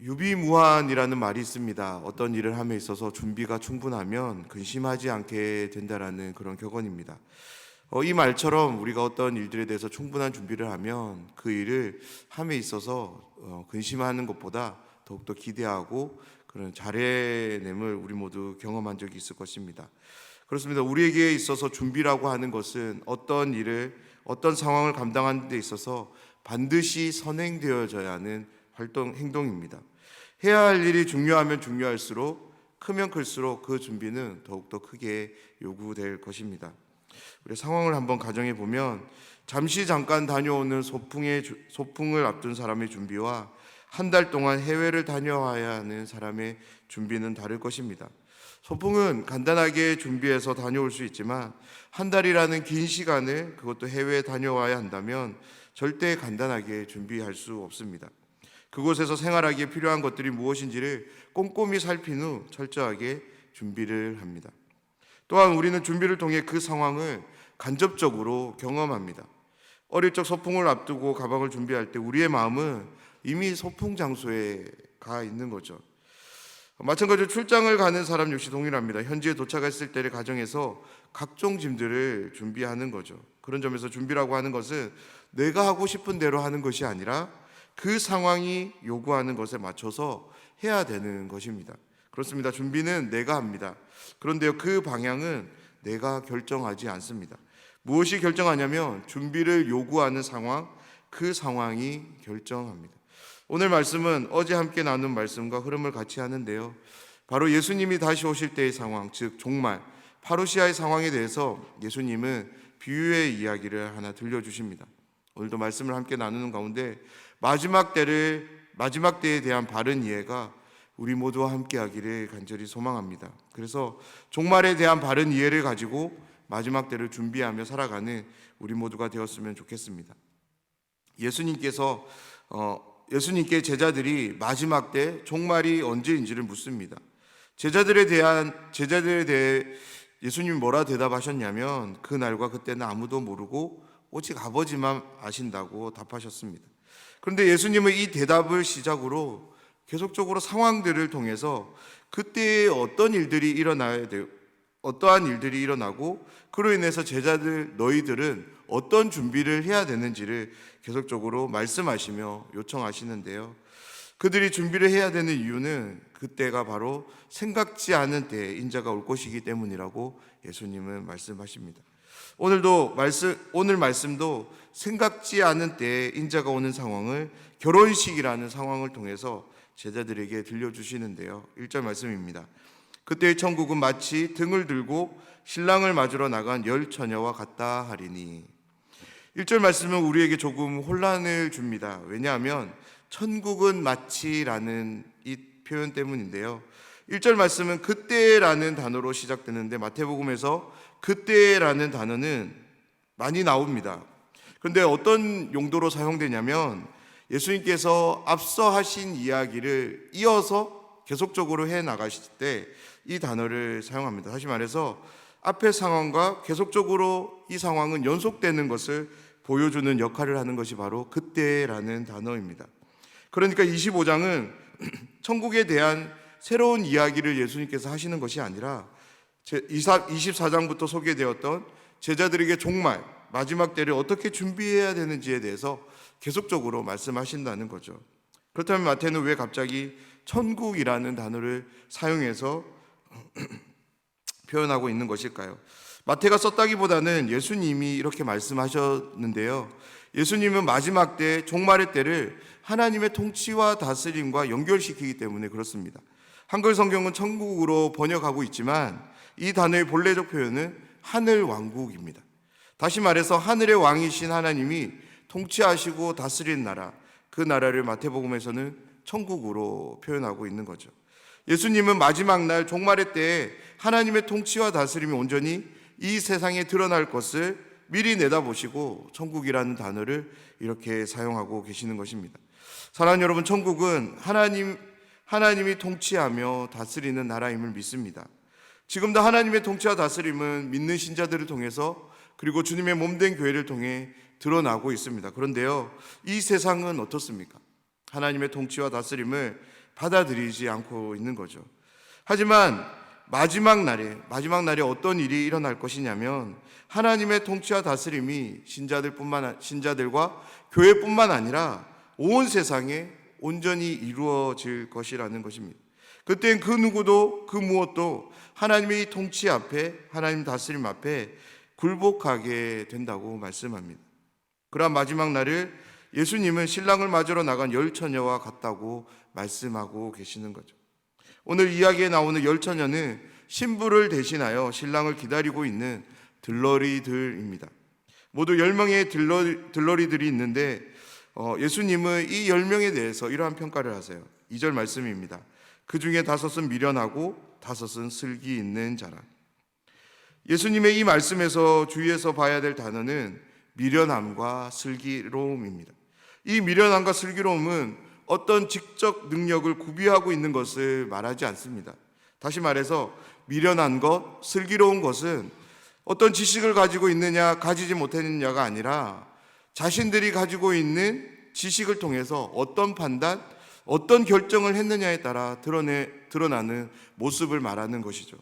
유비무환이라는 말이 있습니다. 어떤 일을 함에 있어서 준비가 충분하면 근심하지 않게 된다라는 그런 격언입니다. 어, 이 말처럼 우리가 어떤 일들에 대해서 충분한 준비를 하면 그 일을 함에 있어서 어, 근심하는 것보다 더욱더 기대하고 그런 잘해냄을 우리 모두 경험한 적이 있을 것입니다. 그렇습니다. 우리에게 있어서 준비라고 하는 것은 어떤 일을 어떤 상황을 감당하는 데 있어서 반드시 선행되어져야 하는 활동 행동입니다. 해야 할 일이 중요하면 중요할수록 크면 클수록 그 준비는 더욱더 크게 요구될 것입니다. 우리 상황을 한번 가정해 보면 잠시 잠깐 다녀오는 소풍의 주- 소풍을 앞둔 사람의 준비와 한 달 동안 해외를 다녀와야 하는 사람의 준비는 다를 것입니다. 소풍은 간단하게 준비해서 다녀올 수 있지만 한 달이라는 긴 시간을 그것도 해외에 다녀와야 한다면 절대 간단하게 준비할 수 없습니다. 그곳에서 생활하기에 필요한 것들이 무엇인지를 꼼꼼히 살핀 후 철저하게 준비를 합니다. 또한 우리는 준비를 통해 그 상황을 간접적으로 경험합니다. 어릴 적 소풍을 앞두고 가방을 준비할 때 우리의 마음은 이미 소풍 장소에 가 있는 거죠. 마찬가지로 출장을 가는 사람 역시 동일합니다. 현지에 도착했을 때를 가정해서 각종 짐들을 준비하는 거죠. 그런 점에서 준비라고 하는 것은 내가 하고 싶은 대로 하는 것이 아니라 그 상황이 요구하는 것에 맞춰서 해야 되는 것입니다. 그렇습니다. 준비는 내가 합니다. 그런데요, 그 방향은 내가 결정하지 않습니다. 무엇이 결정하냐면 준비를 요구하는 상황, 그 상황이 결정합니다. 오늘 말씀은 어제 함께 나눈 말씀과 흐름을 같이 하는데요. 바로 예수님이 다시 오실 때의 상황, 즉 종말, 파루시아의 상황에 대해서 예수님은 비유의 이야기를 하나 들려주십니다. 오늘도 말씀을 함께 나누는 가운데 마지막 때를 마지막 때에 대한 바른 이해가 우리 모두와 함께 하기를 간절히 소망합니다. 그래서 종말에 대한 바른 이해를 가지고 마지막 때를 준비하며 살아가는 우리 모두가 되었으면 좋겠습니다. 예수님께서 어, 예수님께 제자들이 마지막 때 종말이 언제인지를 묻습니다. 제자들에 대한 제자들에 대해 예수님이 뭐라 대답하셨냐면 그 날과 그때는 아무도 모르고 오직 아버지만 아신다고 답하셨습니다. 그런데 예수님은 이 대답을 시작으로 계속적으로 상황들을 통해서 그때에 어떤 일들이 일어나야 돼요. 어떠한 일들이 일어나고 그로 인해서 제자들 너희들은 어떤 준비를 해야 되는지를 계속적으로 말씀하시며 요청하시는데요. 그들이 준비를 해야 되는 이유는 그때가 바로 생각지 않은 때에 인자가 올 것이기 때문이라고 예수님은 말씀하십니다. 오늘도 말씀 오늘 말씀도 생각지 않은 때에 인자가 오는 상황을 결혼식이라는 상황을 통해서 제자들에게 들려주시는데요. 1절 말씀입니다. 그때의 천국은 마치 등을 들고 신랑을 맞으러 나간 열 처녀와 같다 하리니 1절 말씀은 우리에게 조금 혼란을 줍니다. 왜냐하면 천국은 마치라는 이 표현 때문인데요. 1절 말씀은 그때라는 단어로 시작되는데 마태복음에서 그때라는 단어는 많이 나옵니다. 그런데 어떤 용도로 사용되냐면 예수님께서 앞서 하신 이야기를 이어서 계속적으로 해 나가실 때 이 단어를 사용합니다. 다시 말해서 앞의 상황과 계속적으로 이 상황은 연속되는 것을 보여주는 역할을 하는 것이 바로 그때라는 단어입니다. 그러니까 25장은 천국에 대한 새로운 이야기를 예수님께서 하시는 것이 아니라 24장부터 소개되었던 제자들에게 종말, 마지막 때를 어떻게 준비해야 되는지에 대해서 계속적으로 말씀하신다는 거죠. 그렇다면 마태는 왜 갑자기 천국이라는 단어를 사용해서 표현하고 있는 것일까요? 마태가 썼다기보다는 예수님이 이렇게 말씀하셨는데요. 예수님은 마지막 때 종말의 때를 하나님의 통치와 다스림과 연결시키기 때문에 그렇습니다. 한글 성경은 천국으로 번역하고 있지만 이 단어의 본래적 표현은 하늘 왕국입니다. 다시 말해서 하늘의 왕이신 하나님이 통치하시고 다스리는 나라, 그 나라를 마태복음에서는 천국으로 표현하고 있는 거죠. 예수님은 마지막 날 종말의 때에 하나님의 통치와 다스림이 온전히 이 세상에 드러날 것을 미리 내다보시고 천국이라는 단어를 이렇게 사용하고 계시는 것입니다. 사랑하는 여러분, 천국은 하나님 하나님이 통치하며 다스리는 나라임을 믿습니다. 지금도 하나님의 통치와 다스림은 믿는 신자들을 통해서 그리고 주님의 몸된 교회를 통해 드러나고 있습니다. 그런데요, 이 세상은 어떻습니까? 하나님의 통치와 다스림을 받아들이지 않고 있는 거죠. 하지만 마지막 날에 마지막 날에 어떤 일이 일어날 것이냐면 하나님의 통치와 다스림이 신자들뿐만 신자들과 교회뿐만 아니라 온 세상에 온전히 이루어질 것이라는 것입니다. 그땐 그 누구도 그 무엇도 하나님의 통치 앞에 하나님 다스림 앞에 굴복하게 된다고 말씀합니다. 그러한 마지막 날을 예수님은 신랑을 맞으러 나간 열 처녀와 같다고 말씀하고 계시는 거죠. 오늘 이야기에 나오는 열 처녀는 신부를 대신하여 신랑을 기다리고 있는 들러리들입니다. 모두 열 명의 들러리, 들러리들이 있는데 어, 예수님은 이 열 명에 대해서 이러한 평가를 하세요. 2절 말씀입니다. 그 중에 다섯은 미련하고 다섯은 슬기 있는 자라. 예수님의 이 말씀에서 주의해서 봐야 될 단어는 미련함과 슬기로움입니다. 이 미련함과 슬기로움은 어떤 직접 능력을 구비하고 있는 것을 말하지 않습니다. 다시 말해서 미련한 것, 슬기로운 것은 어떤 지식을 가지고 있느냐, 가지지 못했느냐가 아니라 자신들이 가지고 있는 지식을 통해서 어떤 판단, 어떤 결정을 했느냐에 따라 드러내, 드러나는 모습을 말하는 것이죠.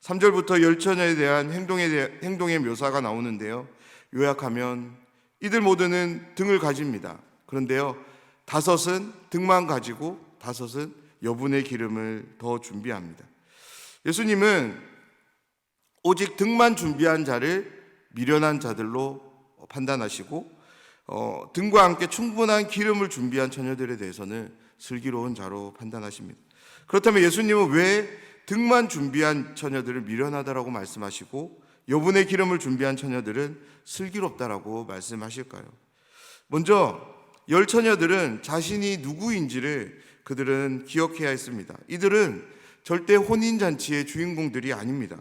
3절부터 열처녀에 대한 행동에 대한, 행동의 묘사가 나오는데요. 요약하면 이들 모두는 등을 가집니다. 그런데요, 다섯은 등만 가지고 다섯은 여분의 기름을 더 준비합니다. 예수님은 오직 등만 준비한 자를 미련한 자들로 판단하시고 어, 등과 함께 충분한 기름을 준비한 처녀들에 대해서는 슬기로운 자로 판단하십니다. 그렇다면 예수님은 왜 등만 준비한 처녀들을 미련하다라고 말씀하시고 여분의 기름을 준비한 처녀들은 슬기롭다라고 말씀하실까요? 먼저 열 처녀들은 자신이 누구인지를 그들은 기억해야 했습니다. 이들은 절대 혼인 잔치의 주인공들이 아닙니다.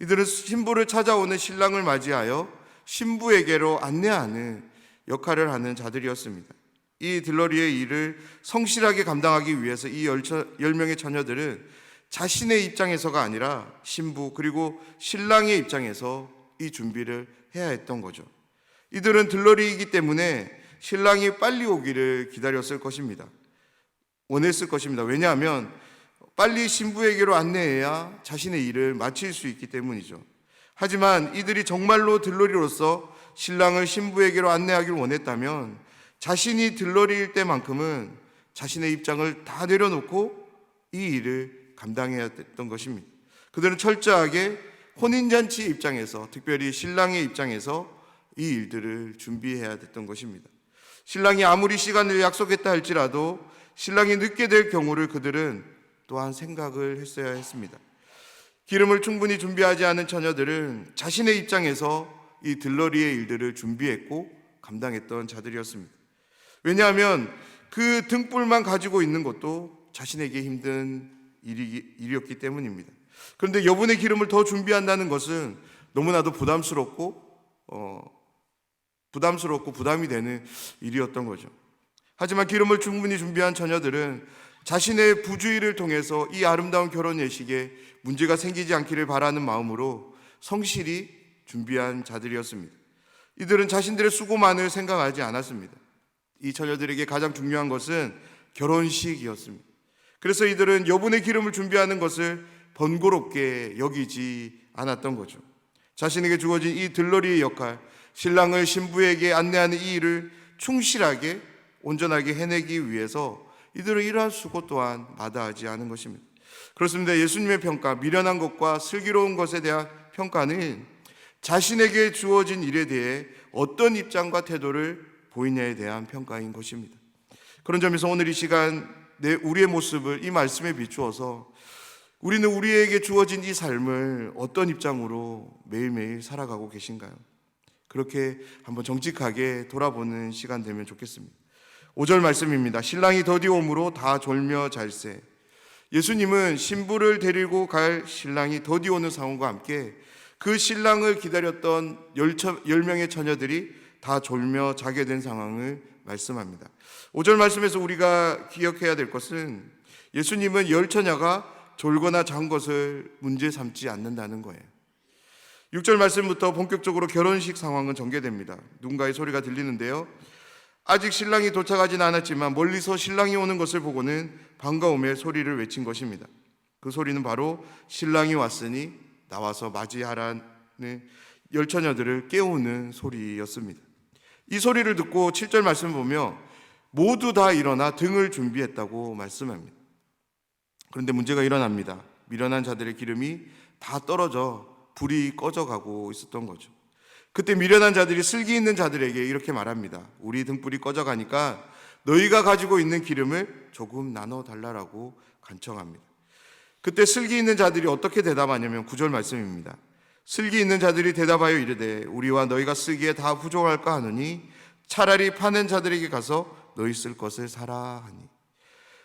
이들은 신부를 찾아오는 신랑을 맞이하여 신부에게로 안내하는 역할을 하는 자들이었습니다. 이 들러리의 일을 성실하게 감당하기 위해서 이 열 명의 처녀들은 자신의 입장에서가 아니라 신부 그리고 신랑의 입장에서 이 준비를 해야 했던 거죠. 이들은 들러리이기 때문에 신랑이 빨리 오기를 기다렸을 것입니다. 원했을 것입니다. 왜냐하면 빨리 신부에게로 안내해야 자신의 일을 마칠 수 있기 때문이죠. 하지만 이들이 정말로 들러리로서 신랑을 신부에게로 안내하기를 원했다면 자신이 들러리일 때만큼은 자신의 입장을 다 내려놓고 이 일을 감당해야 됐던 것입니다. 그들은 철저하게 혼인잔치 입장에서 특별히 신랑의 입장에서 이 일들을 준비해야 됐던 것입니다. 신랑이 아무리 시간을 약속했다 할지라도 신랑이 늦게 될 경우를 그들은 또한 생각을 했어야 했습니다. 기름을 충분히 준비하지 않은 처녀들은 자신의 입장에서 이 들러리의 일들을 준비했고 감당했던 자들이었습니다. 왜냐하면 그 등불만 가지고 있는 것도 자신에게 힘든 일이, 일이었기 때문입니다. 그런데 여분의 기름을 더 준비한다는 것은 너무나도 부담스럽고 어, 부담스럽고 부담이 되는 일이었던 거죠. 하지만 기름을 충분히 준비한 처녀들은 자신의 부주의를 통해서 이 아름다운 결혼 예식에 문제가 생기지 않기를 바라는 마음으로 성실히 준비한 자들이었습니다. 이들은 자신들의 수고만을 생각하지 않았습니다. 이 처녀들에게 가장 중요한 것은 결혼식이었습니다. 그래서 이들은 여분의 기름을 준비하는 것을 번거롭게 여기지 않았던 거죠. 자신에게 주어진 이 들러리의 역할, 신랑을 신부에게 안내하는 이 일을 충실하게 온전하게 해내기 위해서 이들은 이러한 수고 또한 마다하지 않은 것입니다. 그렇습니다. 예수님의 평가, 미련한 것과 슬기로운 것에 대한 평가는 자신에게 주어진 일에 대해 어떤 입장과 태도를 보이냐에 대한 평가인 것입니다. 그런 점에서 오늘 이 시간 내 우리의 모습을 이 말씀에 비추어서 우리는 우리에게 주어진 이 삶을 어떤 입장으로 매일매일 살아가고 계신가요? 그렇게 한번 정직하게 돌아보는 시간 되면 좋겠습니다. 5절 말씀입니다. 신랑이 더디옴으로 다 졸며 잘세. 예수님은 신부를 데리고 갈 신랑이 더디 오는 상황과 함께 그 신랑을 기다렸던 열 명의 처녀들이 다 졸며 자게 된 상황을 말씀합니다. 5절 말씀에서 우리가 기억해야 될 것은 예수님은 열 처녀가 졸거나 잔 것을 문제 삼지 않는다는 거예요. 6절 말씀부터 본격적으로 결혼식 상황은 전개됩니다. 누군가의 소리가 들리는데요. 아직 신랑이 도착하진 않았지만 멀리서 신랑이 오는 것을 보고는 반가움의 소리를 외친 것입니다. 그 소리는 바로 신랑이 왔으니 나와서 맞이하라는 열처녀들을 깨우는 소리였습니다. 이 소리를 듣고 7절 말씀 보며 모두 다 일어나 등을 준비했다고 말씀합니다. 그런데 문제가 일어납니다. 미련한 자들의 기름이 다 떨어져 불이 꺼져가고 있었던 거죠. 그때 미련한 자들이 슬기 있는 자들에게 이렇게 말합니다. 우리 등불이 꺼져가니까 너희가 가지고 있는 기름을 조금 나눠 달라라고 간청합니다. 그때 슬기 있는 자들이 어떻게 대답하냐면 구절 말씀입니다. 슬기 있는 자들이 대답하여 이르되 우리와 너희가 쓰기에 다 부족할까 하노니 차라리 파는 자들에게 가서 너희 쓸 것을 사라 하니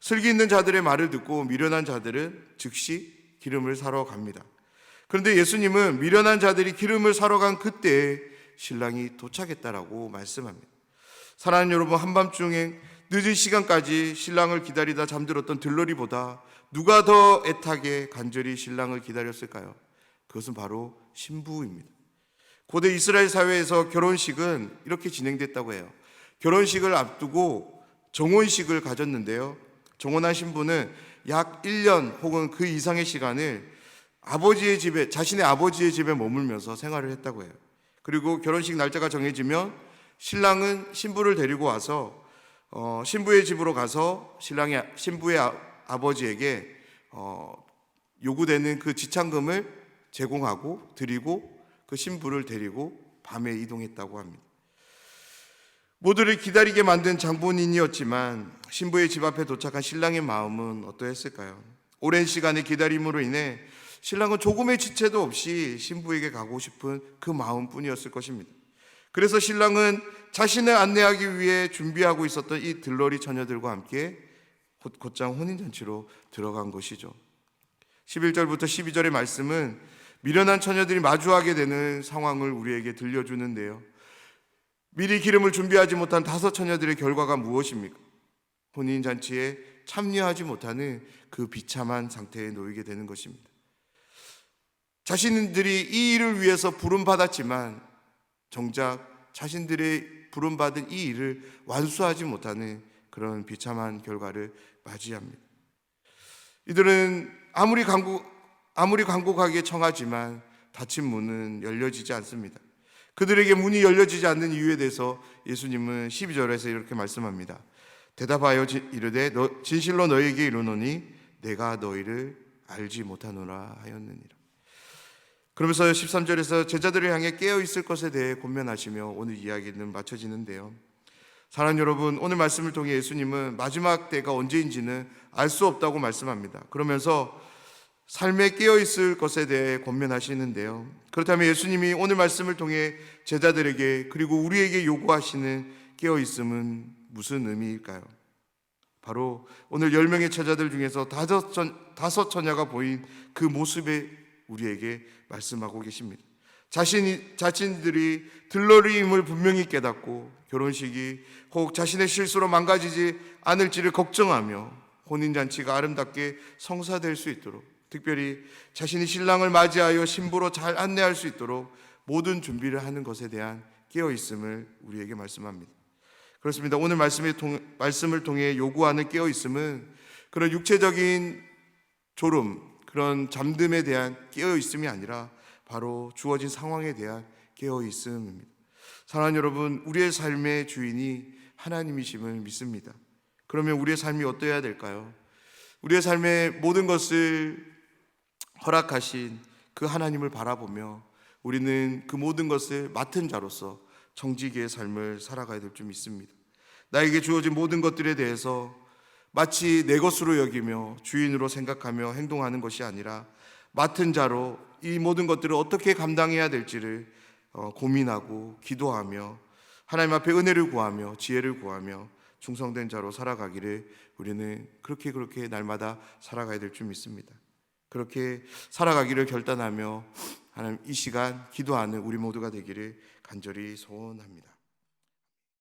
슬기 있는 자들의 말을 듣고 미련한 자들은 즉시 기름을 사러 갑니다. 그런데 예수님은 미련한 자들이 기름을 사러 간 그때 신랑이 도착했다라고 말씀합니다. 사랑하는 여러분 한밤중에 늦은 시간까지 신랑을 기다리다 잠들었던 들러리보다 누가 더 애타게 간절히 신랑을 기다렸을까요? 그것은 바로 신부입니다. 고대 이스라엘 사회에서 결혼식은 이렇게 진행됐다고 해요. 결혼식을 앞두고 정혼식을 가졌는데요. 정혼한 신부는 약 1년 혹은 그 이상의 시간을 아버지의 집에 자신의 아버지의 집에 머물면서 생활을 했다고 해요. 그리고 결혼식 날짜가 정해지면 신랑은 신부를 데리고 와서 어, 신부의 집으로 가서 신랑의 신부의 아, 아버지에게 어, 요구되는 그 지참금을 제공하고 드리고 그 신부를 데리고 밤에 이동했다고 합니다. 모두를 기다리게 만든 장본인이었지만 신부의 집 앞에 도착한 신랑의 마음은 어떠했을까요? 오랜 시간의 기다림으로 인해 신랑은 조금의 지체도 없이 신부에게 가고 싶은 그 마음뿐이었을 것입니다. 그래서 신랑은 자신을 안내하기 위해 준비하고 있었던 이 들러리 처녀들과 함께 곧- 곧장 혼인잔치로 들어간 것이죠. 11절부터 12절의 말씀은 미련한 처녀들이 마주하게 되는 상황을 우리에게 들려주는데요. 미리 기름을 준비하지 못한 다섯 처녀들의 결과가 무엇입니까? 혼인잔치에 참여하지 못하는 그 비참한 상태에 놓이게 되는 것입니다. 자신들이 이 일을 위해서 부름받았지만 정작 자신들의 부름받은 이 일을 완수하지 못하는 그런 비참한 결과를 맞이합니다. 이들은 아무리 간곡 아무리 간곡하게 청하지만 닫힌 문은 열려지지 않습니다. 그들에게 문이 열려지지 않는 이유에 대해서 예수님은 12절에서 이렇게 말씀합니다. 대답하여 지- 이르되 너, 진실로 너희에게 이르노니 내가 너희를 알지 못하노라 하였느니라. 그러면서 13절에서 제자들을 향해 깨어 있을 것에 대해 권면하시며 오늘 이야기는 마쳐지는데요. 사랑하는 여러분, 오늘 말씀을 통해 예수님은 마지막 때가 언제인지는 알 수 없다고 말씀합니다. 그러면서 삶에 깨어 있을 것에 대해 권면하시는데요. 그렇다면 예수님이 오늘 말씀을 통해 제자들에게 그리고 우리에게 요구하시는 깨어 있음은 무슨 의미일까요? 바로 오늘 열 명의 제자들 중에서 다섯, 처녀가 보인 그 모습에 우리에게 말씀하고 계십니다. 자신이 자신들이 들러리임을 분명히 깨닫고 결혼식이 혹 자신의 실수로 망가지지 않을지를 걱정하며 혼인 잔치가 아름답게 성사될 수 있도록 특별히 자신이 신랑을 맞이하여 신부로 잘 안내할 수 있도록 모든 준비를 하는 것에 대한 깨어 있음을 우리에게 말씀합니다. 그렇습니다. 오늘 말씀을, 통, 말씀을 통해 요구하는 깨어 있음은 그런 육체적인 졸음, 그런 잠듦에 대한 깨어 있음이 아니라 바로 주어진 상황에 대한 깨어 있음입니다. 사랑하는 여러분, 우리의 삶의 주인이 하나님이심을 믿습니다. 그러면 우리의 삶이 어떠해야 될까요? 우리의 삶의 모든 것을 허락하신 그 하나님을 바라보며 우리는 그 모든 것을 맡은 자로서 정직의 삶을 살아가야 될 줄 믿습니다. 나에게 주어진 모든 것들에 대해서 마치 내 것으로 여기며 주인으로 생각하며 행동하는 것이 아니라 맡은 자로 이 모든 것들을 어떻게 감당해야 될지를 어, 고민하고 기도하며 하나님 앞에 은혜를 구하며 지혜를 구하며 충성된 자로 살아가기를 우리는 그렇게 그렇게 날마다 살아가야 될 줄 믿습니다. 그렇게 살아가기를 결단하며 하나님 이 시간 기도하는 우리 모두가 되기를 간절히 소원합니다.